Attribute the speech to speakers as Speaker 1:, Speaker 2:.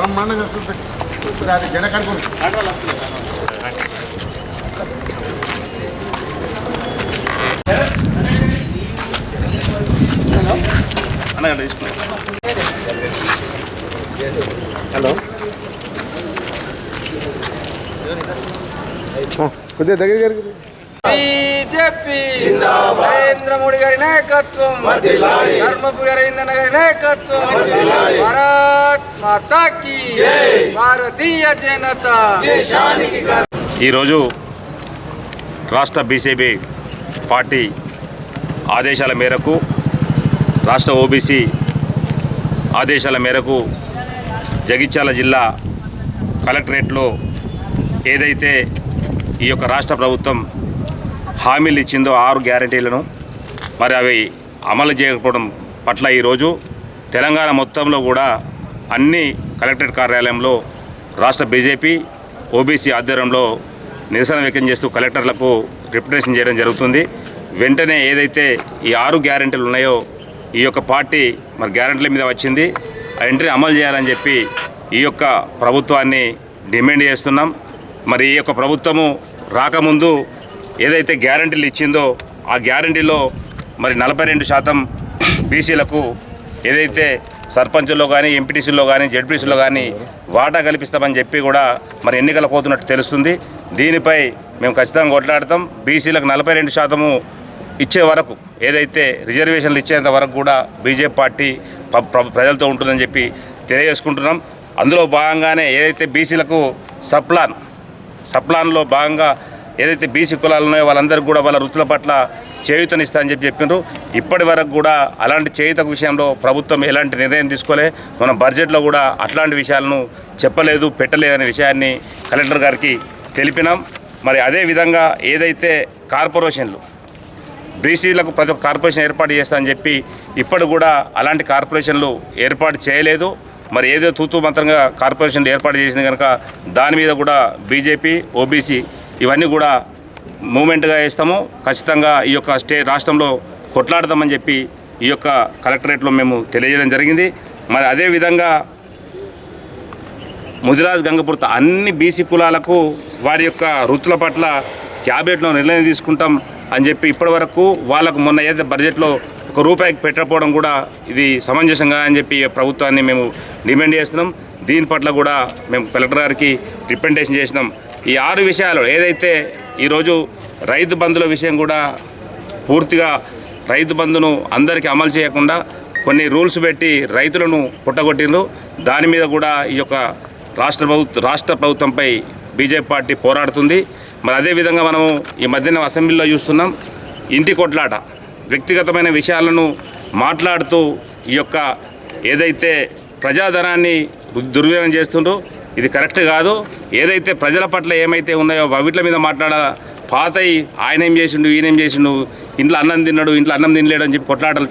Speaker 1: బ్రహ్మాండంగా చూపెట్టి అది జన హలో కొద్దిగా దగ్గర జరిగింది
Speaker 2: బీజేపీ. నరేంద్ర మోడీ గారి నాయకత్వం. ధర్మపురి అరవిందన్న గారి నాయకత్వం. భారత్ మాతాకి. భారతీయ జనత.
Speaker 3: ఈరోజు రాష్ట్ర బీసీబీ పార్టీ ఆదేశాల మేరకు రాష్ట్ర ఓబీసీ ఆదేశాల మేరకు జగిత్యాల జిల్లా కలెక్టరేట్లో ఏదైతే ఈ యొక్క రాష్ట్ర ప్రభుత్వం హామీలు ఇచ్చిందో ఆరు గ్యారంటీలను మరి అవి అమలు చేయకపోవడం పట్ల ఈరోజు తెలంగాణ మొత్తంలో కూడా అన్ని కలెక్టరేట్ కార్యాలయంలో రాష్ట్ర బీజేపీ ఓబీసీ ఆధ్వర్యంలో నిరసన వ్యక్తం చేస్తూ కలెక్టర్లకు రిప్రజెంటేషన్ చేయడం జరుగుతుంది. వెంటనే ఏదైతే ఈ ఆరు గ్యారెంటీలు ఉన్నాయో ఈ యొక్క పార్టీ మరి గ్యారెంటీల మీద వచ్చింది. ఆ వెంటనే అమలు చేయాలని చెప్పి ఈ యొక్క ప్రభుత్వాన్ని డిమాండ్ చేస్తున్నాం. మరి ఈ యొక్క ప్రభుత్వము రాకముందు ఏదైతే గ్యారంటీలు ఇచ్చిందో ఆ గ్యారంటీలో మరి నలభై రెండు శాతం బీసీలకు ఏదైతే సర్పంచుల్లో కానీ ఎంపీటీసీలో కానీ జడ్పీసీలో కానీ వాటా కల్పిస్తామని చెప్పి కూడా మరి ఎన్నికలు పోతున్నట్టు తెలుస్తుంది. దీనిపై మేము ఖచ్చితంగా కొట్లాడతాం. బీసీలకు నలభై రెండు శాతము ఇచ్చే వరకు ఏదైతే రిజర్వేషన్లు ఇచ్చేంత వరకు కూడా బీజేపీ పార్టీ ప- ప్రజలతో ఉంటుందని చెప్పి తెలియజేసుకుంటున్నాం. అందులో భాగంగానే ఏదైతే బీసీలకు సప్లాన్ సప్లాన్లో భాగంగా ఏదైతే బీసీ కులాలు ఉన్నాయో వాళ్ళందరికీ కూడా వాళ్ళ వృత్తుల పట్ల చేయూతనిస్తా అని చెప్పి చెప్పిండ్రు ఇప్పటి వరకు కూడా అలాంటి చేయుత విషయంలో ప్రభుత్వం ఎలాంటి నిర్ణయం తీసుకోలే. మన బడ్జెట్లో కూడా అట్లాంటి విషయాలను చెప్పలేదు పెట్టలేదనే విషయాన్ని కలెక్టర్ గారికి తెలిపినాం. మరి అదే విధంగా ఏదైతే కార్పొరేషన్లు బీసీలకు ప్రతి ఒక్క కార్పొరేషన్ ఏర్పాటు చేస్తా అని చెప్పి ఇప్పుడు కూడా అలాంటి కార్పొరేషన్లు ఏర్పాటు చేయలేదు. మరి ఏదో తూతూ మంత్రంగా కార్పొరేషన్లు ఏర్పాటు చేసింది కనుక దాని మీద కూడా బీజేపీ ఓబీసీ ఇవన్నీ కూడా మూమెంట్గా వేస్తాము. ఖచ్చితంగా ఈ యొక్క స్టే రాష్ట్రంలో కొట్లాడదామని చెప్పి ఈ యొక్క కలెక్టరేట్లో మేము తెలియజేయడం జరిగింది. మరి అదేవిధంగా ముదిరాజ్ గంగపుర్త అన్ని బీసీ కులాలకు వారి యొక్క వృత్తుల పట్ల క్యాబినెట్లో నిర్ణయం తీసుకుంటాం అని చెప్పి ఇప్పటివరకు వాళ్ళకు మొన్న ఏదైతే బడ్జెట్లో ఒక రూపాయికి పెట్టకపోవడం కూడా ఇది సమంజసంగా అని చెప్పి ప్రభుత్వాన్ని మేము డిమాండ్ చేస్తున్నాం. దీని పట్ల కూడా మేము కలెక్టర్ గారికి రిప్రజెంటేషన్ చేసినాం. ఈ ఆరు విషయాలు ఏదైతే ఈరోజు రైతు బంధుల విషయం కూడా పూర్తిగా రైతు బంధును అందరికీ అమలు చేయకుండా కొన్ని రూల్స్ పెట్టి రైతులను పుట్టగొట్టిండ్రు. దాని మీద కూడా ఈ యొక్క రాష్ట్ర ప్రభుత్వ రాష్ట్ర ప్రభుత్వంపై బీజేపీ పార్టీ పోరాడుతుంది. మరి అదేవిధంగా మనము ఈ మధ్యన అసెంబ్లీలో చూస్తున్నాం ఇంటి కొట్లాట వ్యక్తిగతమైన విషయాలను మాట్లాడుతూ ఈ యొక్క ఏదైతే ప్రజాధనాన్ని దుర్వినియోగం చేస్తుండ్రో ఇది కరెక్ట్ కాదు. ఏదైతే ప్రజల పట్ల ఏమైతే ఉన్నాయో వీటిల మీద మాట్లాడ పాతయి ఆయన ఏం చేసిండు ఈయన ఏం చేసిండు ఇంట్లో అన్నం తిన్నాడు ఇంట్లో అన్నం తినలేడు అని చెప్పి కొట్లాటలు